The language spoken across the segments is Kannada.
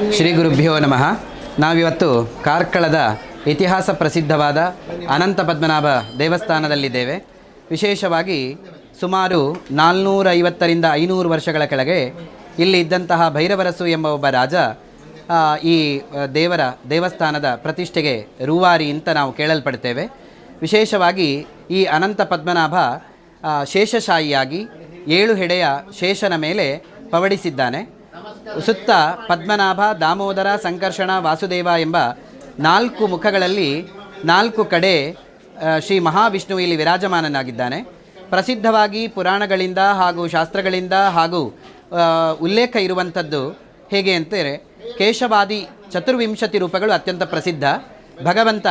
ಶ್ರೀ ಗುರುಭ್ಯೋ ನಮಃ. ನಾವಿವತ್ತು ಕಾರ್ಕಳದ ಇತಿಹಾಸ ಪ್ರಸಿದ್ಧವಾದ ಅನಂತ ಪದ್ಮನಾಭ ದೇವಸ್ಥಾನದಲ್ಲಿದ್ದೇವೆ. ವಿಶೇಷವಾಗಿ ಸುಮಾರು ನಾಲ್ನೂರ ಐವತ್ತರಿಂದ ಐನೂರು ವರ್ಷಗಳ ಕೆಳಗೆ ಇಲ್ಲಿ ಇದ್ದಂತಹ ಭೈರವರಸು ಎಂಬ ಒಬ್ಬ ರಾಜ ಈ ದೇವರ ದೇವಸ್ಥಾನದ ಪ್ರತಿಷ್ಠೆಗೆ ರೂವಾರಿ ಅಂತ ನಾವು ಕೇಳಲ್ಪಡ್ತೇವೆ. ವಿಶೇಷವಾಗಿ ಈ ಅನಂತ ಪದ್ಮನಾಭ ಶೇಷಶಾಹಿಯಾಗಿ ಏಳು ಹೆಡೆಯ ಶೇಷನ ಮೇಲೆ ಪವಡಿಸಿದ್ದಾನೆ. ಸುತ್ತ ಪದ್ಮನಾಭ, ದಾಮೋದರ, ಸಂಕರ್ಷಣ, ವಾಸುದೇವ ಎಂಬ ನಾಲ್ಕು ಮುಖಗಳಲ್ಲಿ ನಾಲ್ಕು ಕಡೆ ಶ್ರೀ ಮಹಾವಿಷ್ಣು ಇಲ್ಲಿ ವಿರಾಜಮಾನನಾಗಿದ್ದಾನೆ. ಪ್ರಸಿದ್ಧವಾಗಿ ಪುರಾಣಗಳಿಂದ ಹಾಗೂ ಶಾಸ್ತ್ರಗಳಿಂದ ಹಾಗೂ ಉಲ್ಲೇಖ ಇರುವಂಥದ್ದು ಹೇಗೆ ಅಂತಾರೆ, ಕೇಶವಾದಿ ಚತುರ್ವಿಂಶತಿ ರೂಪಗಳು ಅತ್ಯಂತ ಪ್ರಸಿದ್ಧ. ಭಗವಂತ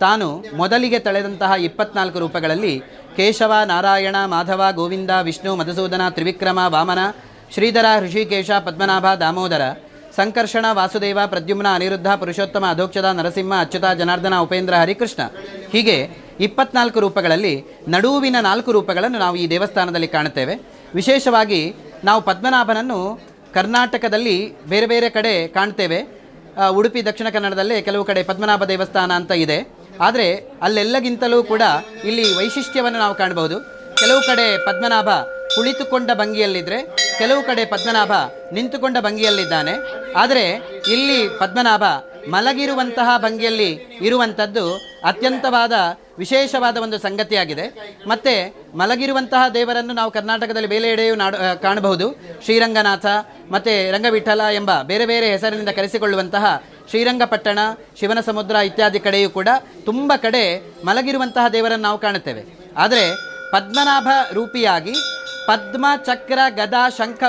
ತಾನು ಮೊದಲಿಗೆ ತಳೆದಂತಹ ಇಪ್ಪತ್ನಾಲ್ಕು ರೂಪಗಳಲ್ಲಿ ಕೇಶವ, ನಾರಾಯಣ, ಮಾಧವ, ಗೋವಿಂದ, ವಿಷ್ಣು, ಮಧುಸೂದನ, ತ್ರಿವಿಕ್ರಮ, ವಾಮನ ಶ್ರೀಧರ, ಋಷಿಕೇಶ, ಪದ್ಮನಾಭ, ದಾಮೋದರ, ಸಂಕರ್ಷಣ, ವಾಸುದೇವ, ಪ್ರದ್ಯುಮ್ನ, ಅನಿರುದ್ಧ, ಪುರುಷೋತ್ತಮ, ಅಧೋಕ್ಷದ, ನರಸಿಂಹ, ಅಚ್ಯುತ, ಜನಾರ್ದನ, ಉಪೇಂದ್ರ, ಹರಿಕೃಷ್ಣ. ಹೀಗೆ ಇಪ್ಪತ್ನಾಲ್ಕು ರೂಪಗಳಲ್ಲಿ ನಡುವಿನ ನಾಲ್ಕು ರೂಪಗಳನ್ನು ನಾವು ಈ ದೇವಸ್ಥಾನದಲ್ಲಿ ಕಾಣುತ್ತೇವೆ. ವಿಶೇಷವಾಗಿ ನಾವು ಪದ್ಮನಾಭನನ್ನು ಕರ್ನಾಟಕದಲ್ಲಿ ಬೇರೆ ಬೇರೆ ಕಡೆ ಕಾಣ್ತೇವೆ. ಉಡುಪಿ, ದಕ್ಷಿಣ ಕನ್ನಡದಲ್ಲೇ ಕೆಲವು ಕಡೆ ಪದ್ಮನಾಭ ದೇವಸ್ಥಾನ ಅಂತ ಇದೆ. ಆದರೆ ಅಲ್ಲೆಲ್ಲಗಿಂತಲೂ ಕೂಡ ಇಲ್ಲಿ ವೈಶಿಷ್ಟ್ಯವನ್ನು ನಾವು ಕಾಣಬಹುದು. ಕೆಲವು ಕಡೆ ಪದ್ಮನಾಭ ಕುಳಿತುಕೊಂಡ ಭಂಗಿಯಲ್ಲಿದ್ದರೆ ಕೆಲವು ಕಡೆ ಪದ್ಮನಾಭ ನಿಂತುಕೊಂಡ ಭಂಗಿಯಲ್ಲಿದ್ದಾನೆ. ಆದರೆ ಇಲ್ಲಿ ಪದ್ಮನಾಭ ಮಲಗಿರುವಂತಹ ಭಂಗಿಯಲ್ಲಿ ಇರುವಂಥದ್ದು ಅತ್ಯಂತವಾದ ವಿಶೇಷವಾದ ಒಂದು ಸಂಗತಿಯಾಗಿದೆ. ಮತ್ತು ಮಲಗಿರುವಂತಹ ದೇವರನ್ನು ನಾವು ಕರ್ನಾಟಕದಲ್ಲಿ ಬೇಲೆಯೆಡೆಯೂ ನಾಡು ಕಾಣಬಹುದು. ಶ್ರೀರಂಗನಾಥ, ಮತ್ತು ರಂಗವಿಠಲ ಎಂಬ ಬೇರೆ ಬೇರೆ ಹೆಸರಿನಿಂದ ಕರೆಸಿಕೊಳ್ಳುವಂತಹ ಶ್ರೀರಂಗಪಟ್ಟಣ ಶಿವನ ಸಮುದ್ರ ಇತ್ಯಾದಿ ಕಡೆಯೂ ಕೂಡ ತುಂಬ ಕಡೆ ಮಲಗಿರುವಂತಹ ದೇವರನ್ನು ನಾವು ಕಾಣುತ್ತೇವೆ. ಆದರೆ ಪದ್ಮನಾಭ ರೂಪಿಯಾಗಿ ಪದ್ಮ ಚಕ್ರ ಗದಾ ಶಂಖ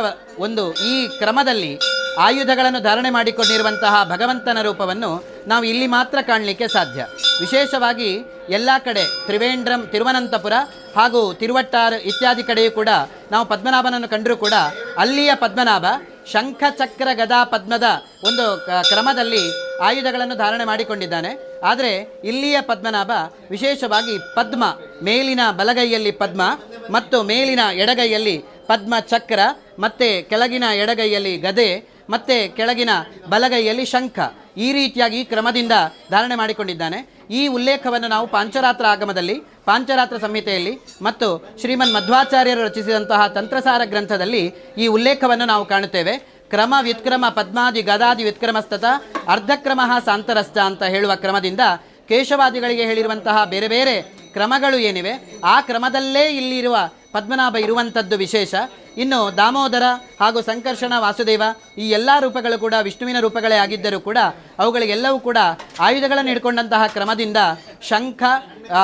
ಒಂದು ಈ ಕ್ರಮದಲ್ಲಿ ಆಯುಧಗಳನ್ನು ಧಾರಣೆ ಮಾಡಿಕೊಂಡಿರುವಂತಹ ಭಗವಂತನ ರೂಪವನ್ನು ನಾವು ಇಲ್ಲಿ ಮಾತ್ರ ಕಾಣಲಿಕ್ಕೆ ಸಾಧ್ಯ. ವಿಶೇಷವಾಗಿ ಎಲ್ಲ ಕಡೆ ತ್ರಿವೇಂದ್ರಂ, ತಿರುವನಂತಪುರ ಹಾಗೂ ತಿರುವಟ್ಟಾರ್ ಇತ್ಯಾದಿ ಕಡೆಯೂ ಕೂಡ ನಾವು ಪದ್ಮನಾಭನನ್ನು ಕಂಡರೂ ಕೂಡ ಅಲ್ಲಿಯ ಪದ್ಮನಾಭ ಶಂಖ ಚಕ್ರ ಗದಾ ಪದ್ಮದ ಒಂದು ಕ್ರಮದಲ್ಲಿ ಆಯುಧಗಳನ್ನು ಧಾರಣೆ ಮಾಡಿಕೊಂಡಿದ್ದಾನೆ. ಆದರೆ ಇಲ್ಲಿಯ ಪದ್ಮನಾಭ ವಿಶೇಷವಾಗಿ ಪದ್ಮ, ಮೇಲಿನ ಬಲಗೈಯಲ್ಲಿ ಪದ್ಮ ಮತ್ತು ಮೇಲಿನ ಎಡಗೈಯಲ್ಲಿ ಪದ್ಮ ಚಕ್ರ ಮತ್ತು ಕೆಳಗಿನ ಎಡಗೈಯಲ್ಲಿ ಗದೆ ಮತ್ತು ಕೆಳಗಿನ ಬಲಗೈಯಲ್ಲಿ ಶಂಖ. ಈ ರೀತಿಯಾಗಿ ಈ ಕ್ರಮದಿಂದ ಧಾರಣೆ ಮಾಡಿಕೊಂಡಿದ್ದಾನೆ. ಈ ಉಲ್ಲೇಖವನ್ನು ನಾವು ಪಾಂಚರಾತ್ರ ಆಗಮದಲ್ಲಿ, ಪಾಂಚರಾತ್ರ ಸಂಹಿತೆಯಲ್ಲಿ ಮತ್ತು ಶ್ರೀಮನ್ ಮಧ್ವಾಚಾರ್ಯರು ರಚಿಸಿದಂತಹ ತಂತ್ರಸಾರ ಗ್ರಂಥದಲ್ಲಿ ಈ ಉಲ್ಲೇಖವನ್ನು ನಾವು ಕಾಣುತ್ತೇವೆ. ಕ್ರಮ ವ್ಯುತ್ಕ್ರಮ ಪದ್ಮಾದಿ ಗದಾದಿ ವ್ಯುತ್ಕ್ರಮಸ್ತತ ಅರ್ಧಕ್ರಮ ಸಾಂತರಸ್ಥ ಅಂತ ಹೇಳುವ ಕ್ರಮದಿಂದ ಕೇಶವಾದಿಗಳಿಗೆ ಹೇಳಿರುವಂತಹ ಬೇರೆ ಬೇರೆ ಕ್ರಮಗಳು ಏನಿವೆ. ಆ ಕ್ರಮದಲ್ಲೇ ಇಲ್ಲಿರುವ ಪದ್ಮನಾಭ ಇರುವಂಥದ್ದು ವಿಶೇಷ. ಇನ್ನು ದಾಮೋದರ ಹಾಗೂ ಸಂಕರ್ಷಣ ವಾಸುದೇವ ಈ ಎಲ್ಲ ರೂಪಗಳು ಕೂಡ ವಿಷ್ಣುವಿನ ರೂಪಗಳೇ ಆಗಿದ್ದರೂ ಕೂಡ ಅವುಗಳಿಗೆಲ್ಲವೂ ಕೂಡ ಆಯುಧಗಳನ್ನು ಹಿಡ್ಕೊಂಡಂತಹ ಕ್ರಮದಿಂದ ಶಂಖ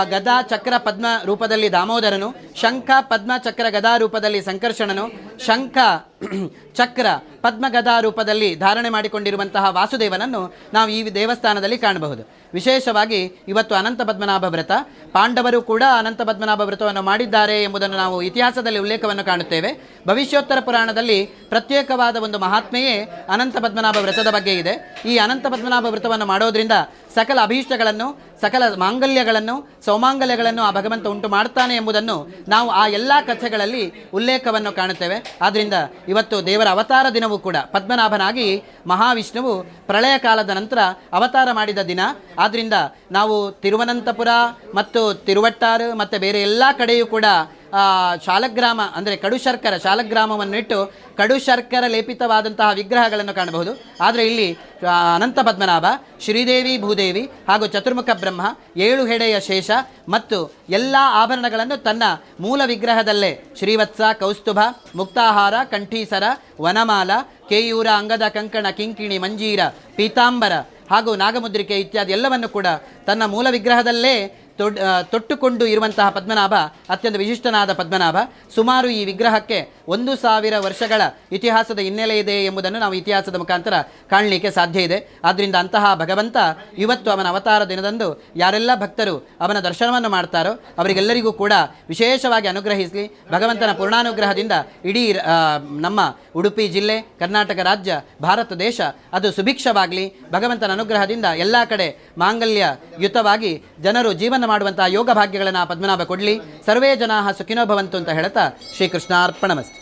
ಗದಾ, ಚಕ್ರ, ಪದ್ಮ ರೂಪದಲ್ಲಿ ದಾಮೋದರನು, ಶಂಖ, ಪದ್ಮ, ಚಕ್ರ, ಗದಾ ರೂಪದಲ್ಲಿ ಸಂಕರ್ಷಣನು, ಶಂಖ, ಚಕ್ರ, ಪದ್ಮ, ಗದಾ ರೂಪದಲ್ಲಿ ಧಾರಣೆ ಮಾಡಿಕೊಂಡಿರುವಂತಹ ವಾಸುದೇವನನ್ನು ನಾವು ಈ ದೇವಸ್ಥಾನದಲ್ಲಿ ಕಾಣಬಹುದು. ವಿಶೇಷವಾಗಿ ಇವತ್ತು ಅನಂತ ಪದ್ಮನಾಭ ವ್ರತ, ಪಾಂಡವರು ಕೂಡ ಅನಂತ ಪದ್ಮನಾಭ ವ್ರತವನ್ನು ಮಾಡಿದ್ದಾರೆ ಎಂಬುದನ್ನು ನಾವು ಇತಿಹಾಸದಲ್ಲಿ ಉಲ್ಲೇಖವನ್ನು ಕಾಣುತ್ತೇವೆ. ಭವಿಷ್ಯೋತ್ತರ ಪುರಾಣದಲ್ಲಿ ಪ್ರತ್ಯೇಕವಾದ ಒಂದು ಮಹಾತ್ಮೆಯೇ ಅನಂತ ಪದ್ಮನಾಭ ವ್ರತದ ಬಗ್ಗೆ ಇದೆ. ಈ ಅನಂತ ಪದ್ಮನಾಭ ವ್ರತವನ್ನು ಮಾಡೋದ್ರಿಂದ ಸಕಲ ಅಭೀಷ್ಟಗಳನ್ನು, ಸಕಲ ಮಾಂಗಲ್ಯಗಳನ್ನು, ಸೌಮಾಂಗಲ್ಯಗಳನ್ನು ಆ ಭಗವಂತ ಉಂಟು ಮಾಡ್ತಾನೆ ಎಂಬುದನ್ನು ನಾವು ಆ ಎಲ್ಲ ಕಥೆಗಳಲ್ಲಿ ಉಲ್ಲೇಖವನ್ನು ಕಾಣುತ್ತೇವೆ. ಆದ್ದರಿಂದ ಇವತ್ತು ದೇವರ ಅವತಾರ ದಿನವೂ ಕೂಡ ಪದ್ಮನಾಭನಾಗಿ ಮಹಾವಿಷ್ಣುವು ಪ್ರಳಯ ಕಾಲದ ನಂತರ ಅವತಾರ ಮಾಡಿದ ದಿನ. ಆದ್ದರಿಂದ ನಾವು ತಿರುವನಂತಪುರ ಮತ್ತು ತಿರುವಟ್ಟಾರು ಮತ್ತು ಬೇರೆ ಎಲ್ಲ ಕಡೆಯೂ ಕೂಡ ಶಾಲಗ್ರಾಮ, ಅಂದರೆ ಕಡು ಶರ್ಕರ ಶಾಲಗ್ರಾಮವನ್ನು ಇಟ್ಟು ಕಡು ಶರ್ಕರ ಲೇಪಿತವಾದಂತಹ ವಿಗ್ರಹಗಳನ್ನು ಕಾಣಬಹುದು. ಆದರೆ ಇಲ್ಲಿ ಅನಂತ ಪದ್ಮನಾಭ, ಶ್ರೀದೇವಿ ಭೂದೇವಿ ಹಾಗೂ ಚತುರ್ಮುಖ ಬ್ರಹ್ಮ, ಏಳು ಹೆಡೆಯ ಶೇಷ ಮತ್ತು ಎಲ್ಲ ಆಭರಣಗಳನ್ನು ತನ್ನ ಮೂಲ ವಿಗ್ರಹದಲ್ಲೇ ಶ್ರೀವತ್ಸ, ಕೌಸ್ತುಭ, ಮುಕ್ತಾಹಾರ, ಕಂಠೀಸರ, ವನಮಾಲ, ಕೇಯೂರ, ಅಂಗದ ಕಂಕಣ, ಕಿಂಕಿಣಿ, ಮಂಜೀರ, ಪೀತಾಂಬರ ಹಾಗೂ ನಾಗಮುದ್ರಿಕೆ ಇತ್ಯಾದಿ ಎಲ್ಲವನ್ನು ಕೂಡ ತನ್ನ ಮೂಲ ವಿಗ್ರಹದಲ್ಲೇ ತೊಡ್ ತೊಟ್ಟುಕೊಂಡು ಇರುವಂತಹ ಪದ್ಮನಾಭ, ಅತ್ಯಂತ ವಿಶಿಷ್ಟನಾದ ಪದ್ಮನಾಭ, ಸುಮಾರು ಈ ವಿಗ್ರಹಕ್ಕೆ ಒಂದು ಸಾವಿರ ವರ್ಷಗಳ ಇತಿಹಾಸದ ಹಿನ್ನೆಲೆ ಇದೆ ಎಂಬುದನ್ನು ನಾವು ಇತಿಹಾಸದ ಮುಖಾಂತರ ಕಾಣಲಿಕ್ಕೆ ಸಾಧ್ಯ ಇದೆ. ಆದ್ದರಿಂದ ಅಂತಹ ಭಗವಂತ ಇವತ್ತು ಅವನ ಅವತಾರ ದಿನದಂದು ಯಾರೆಲ್ಲ ಭಕ್ತರು ಅವನ ದರ್ಶನವನ್ನು ಮಾಡ್ತಾರೋ ಅವರಿಗೆಲ್ಲರಿಗೂ ಕೂಡ ವಿಶೇಷವಾಗಿ ಅನುಗ್ರಹಿಸಲಿ. ಭಗವಂತನ ಪೂರ್ಣಾನುಗ್ರಹದಿಂದ ಇಡೀ ನಮ್ಮ ಉಡುಪಿ ಜಿಲ್ಲೆ, ಕರ್ನಾಟಕ ರಾಜ್ಯ, ಭಾರತ ದೇಶ ಅದು ಸುಭಿಕ್ಷವಾಗಲಿ. ಭಗವಂತನ ಅನುಗ್ರಹದಿಂದ ಎಲ್ಲ ಕಡೆ ಮಾಂಗಲ್ಯ ಯುತವಾಗಿ ಜನರು ಜೀವನ ಮಾಡುವಂತಹ ಯೋಗ ಭಾಗ್ಯಗಳನ್ನು ಪದ್ಮನಾಭ ಕೊಡಲಿ. ಸರ್ವೇ ಜನಾ ಸುಖಿನೋ ಭವಂತು ಅಂತ ಹೇಳ್ತಾ ಶ್ರೀಕೃಷ್ಣಾರ್ಪಣಮಸ್ತು.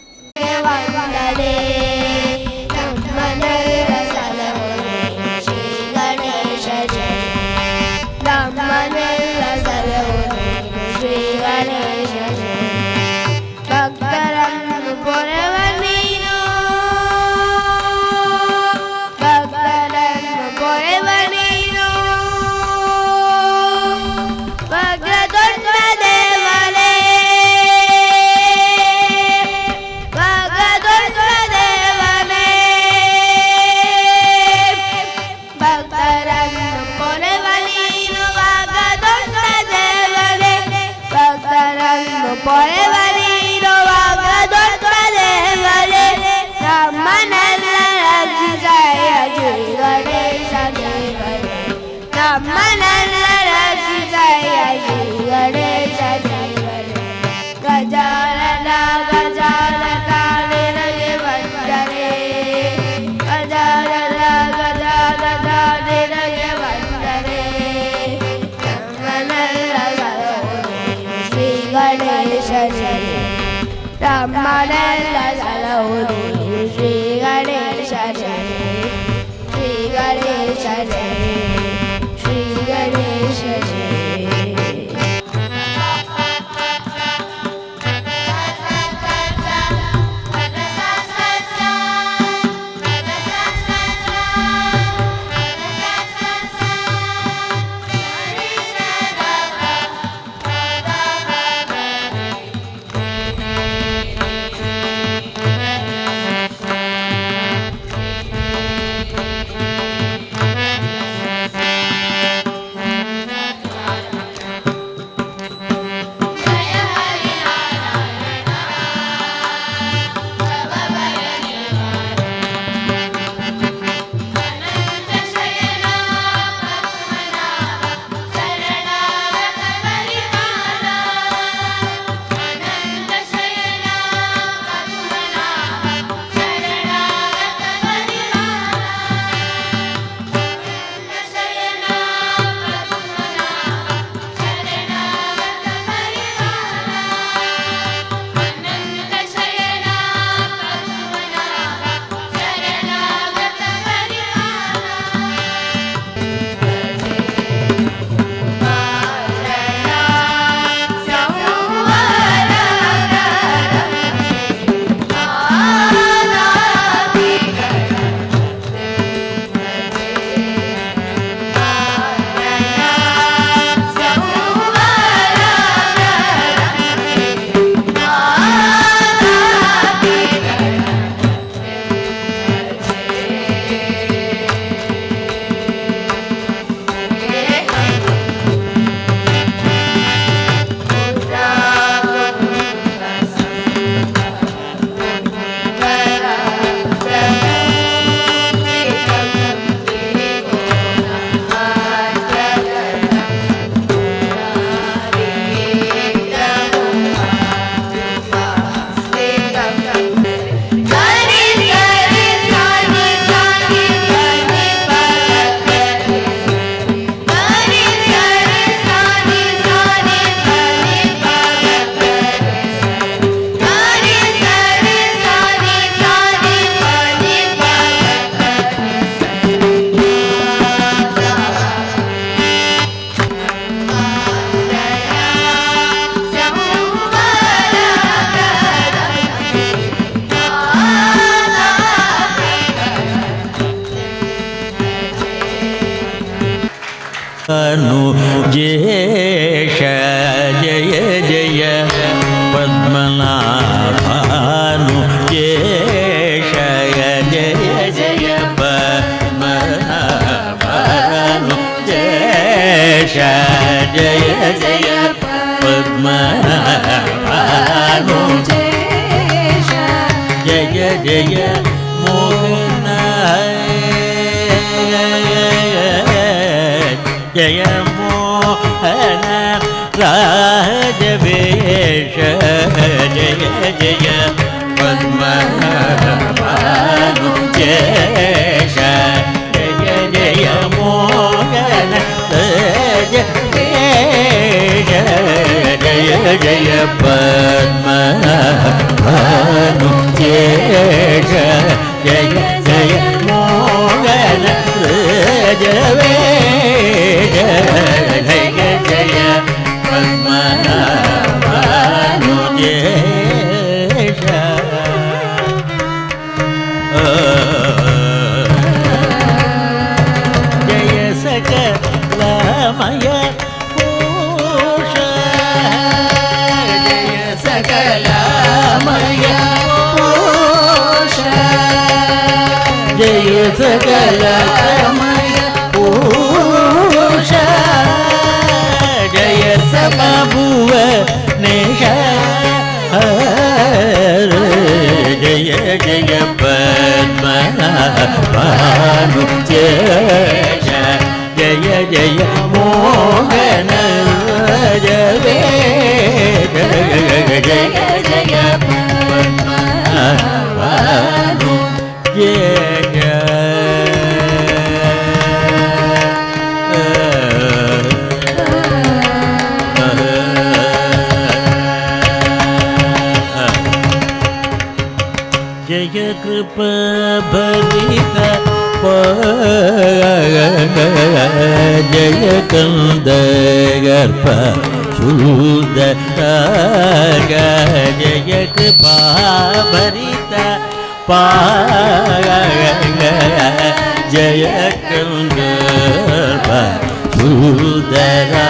Hare नु जेश जय जय पद्मनाभानु जेश जय जय पद्मनाभानु जेश जय जय पद्मनाभानु जय जय मोहनाय జయమోహన రాజవేష జయ జయ పద్మను జేష జయ జయ మోహన జయేష జయ జయ పద్మను జేష జయ జయ మోహన జయ மங்களமய பூஷ ஜய சமபுவ நேஷ ஜய ஜய பத்மநாபானுஜ ஜய ஜய ஜயகந்த கர்ப்ப சூத ஜயக் பாபரித ஜயகந்த சூதரா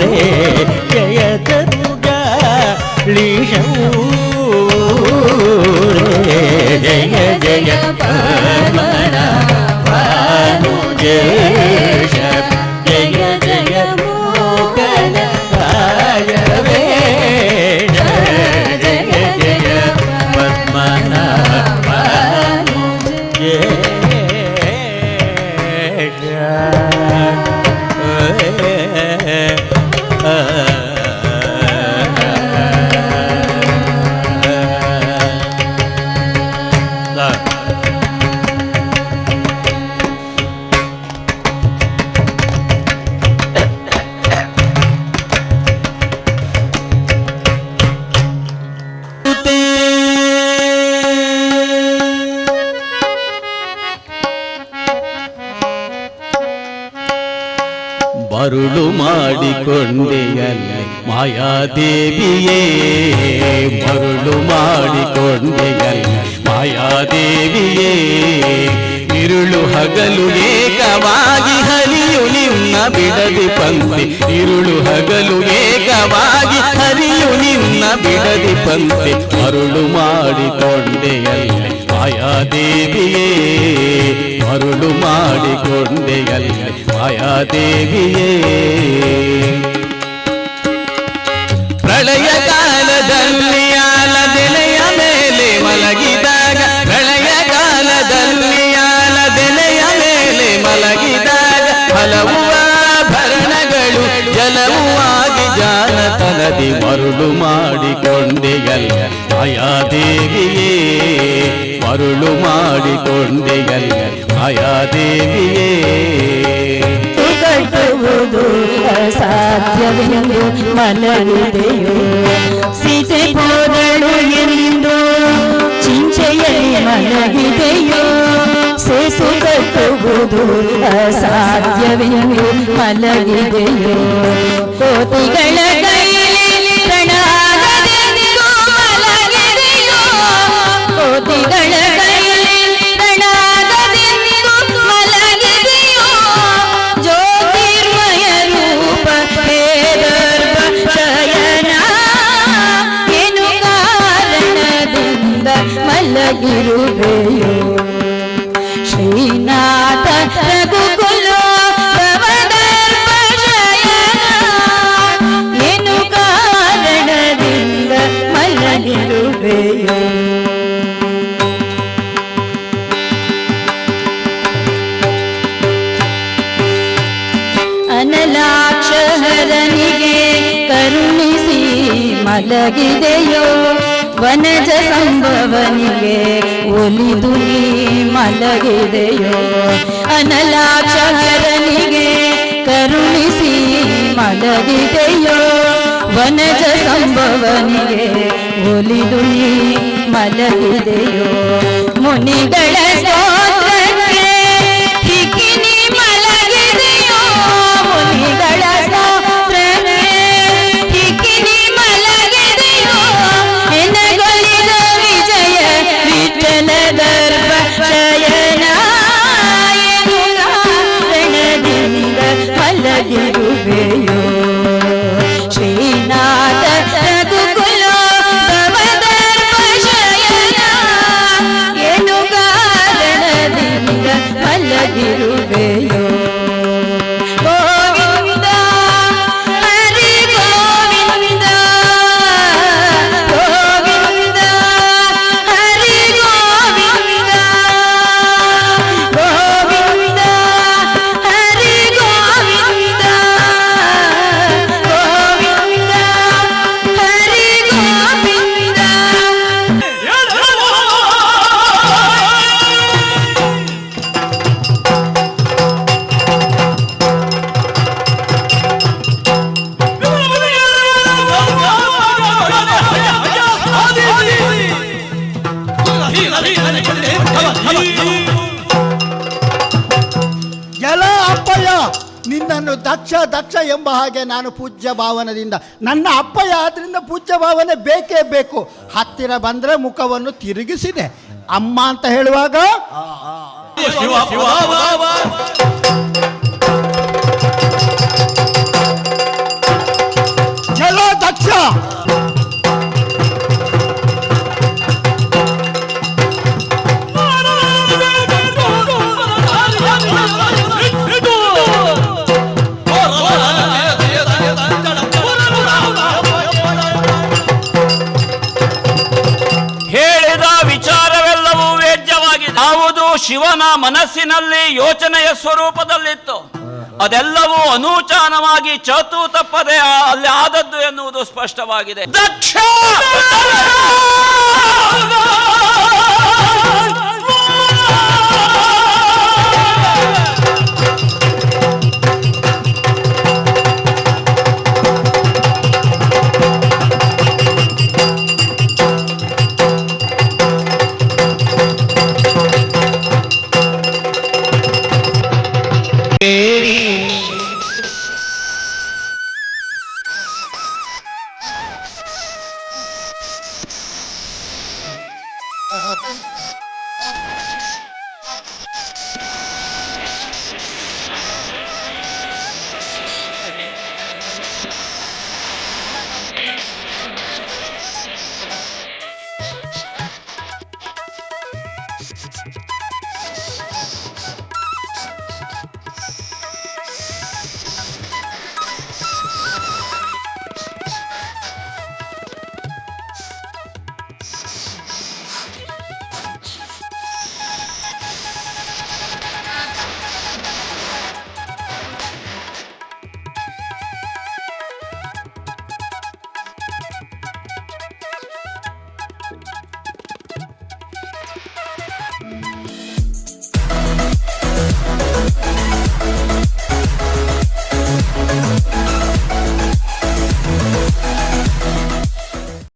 రే జయతరుగా లీషవు రే జయ జయ పరమణ పాను జయ ಮಾಯಾದೇವಿಯೇ, ಮರುಳು ಮಾಡಿಕೊಂಡೆಯಲ್ಲ. ಮಾಯಾದೇವಿಯೇ, ಇರುಳು ಹಗಲು ಏಕವಾಗಿ ಹರಿಯು ನಿನ್ನ ಬಿಡದಿ ಪಂಕ್ತಿ. ಇರುಳು ಹಗಲು ಏಕವಾಗಿ ಹರಿಯು ನಿನ್ನ ಬಿಡದಿ ಪಂಕ್ತಿ. ಮರುಳು ಮಾಡಿಕೊಂಡೆಯಲ್ಲ. ಮಾಯಾದೇವಿಯೇ, ಮರುಳು ಮಾಡಿಕೊಂಡೆಯಲ್ಲ. ಮಾಯಾದೇವಿಯೇ. ಪ್ರಳಯ ಕಾಲದಲ್ಲಿ ಆಲದೆಲೆಯ ಮೇಲೆ ಮಲಗಿದಾಗ ಪ್ರಳಯ ಕಾಲದಲ್ಲಿ ಆಲದೆಲೆಯ ಮೇಲೆ ಮಲಗಿದಾಗ ಹಲವು ಆಭರಣಗಳು ಜಲವು ಆಗಿ ಜಾನತನದಿ ಮರುಳು ಮಾಡಿಕೊಂಡೆಯಲ್ಲ. ಮಾಯಾದೇವಿಯೇ, ಮರುಳು ಮಾಡಿಕೊಂಡೆಯಲ್ಲ. ಮಾಯಾದೇವಿಯೇ. ಕಟ್ಟುವುದು ಅಸಾಧ್ಯವೆಂದು ಮಲಗಿದೆಯೋ ಸೀತೆ ಹೋದಳು ಎಂದು ಚಿಂಚೆಯಲ್ಲಿ ಮಲಗಿದೆಯೋ ಸೇಸು ಕಟ್ಟುವುದು ಅಸಾಧ್ಯವೆಂದು ಮಲಗಿದೆಯೋ ಕೋತಿಗಳ ಅನಲಾಕ್ಷಹರನಿಗೆ ಕರುಣಿಸಿ ಮಲಗಿದೆಯೋ ವನಜ ಸಂಭವನಿಗೆ ಒಲಿದು ನೀ ಮಲಗಿದೆಯೋ ಅನಲಾಕ್ಷಹರನಿಗೆ ಕರುಣಿಸಿ ಮಲಗಿದೆಯೋ ವನಜ ಸಂಭವನಿಗೆ ಒಲಿದು ನೀ ಮಲಗಿದೆಯೋ ಮುನಿಗಳ ಎಲ ಅಪ್ಪಯ್ಯ ನಿನ್ನನ್ನು ದಕ್ಷ ದಕ್ಷ ಎಂಬ ಹಾಗೆ ನಾನು ಪೂಜ್ಯ ಭಾವನದಿಂದ ನನ್ನ ಅಪ್ಪಯ್ಯ ಆದ್ರಿಂದ ಪೂಜ್ಯ ಭಾವನೆ ಬೇಕೇ ಬೇಕು. ಹತ್ತಿರ ಬಂದ್ರೆ ಮುಖವನ್ನು ತಿರುಗಿಸಿದೆ. ಅಮ್ಮ ಅಂತ ಹೇಳುವಾಗ ಚಲೋ ದಕ್ಷ. ಶಿವನ ಮನಸ್ಸಿನಲ್ಲಿ ಯೋಚನೆಯ ಸ್ವರೂಪದಲ್ಲಿತ್ತು. ಅದೆಲ್ಲವೂ ಅನೂಚಾನವಾಗಿ ಚತು ತಪ್ಪದೆ ಅಲ್ಲಿ ಆದದ್ದು ಎನ್ನುವುದು ಸ್ಪಷ್ಟವಾಗಿದೆ. ದಕ್ಷ!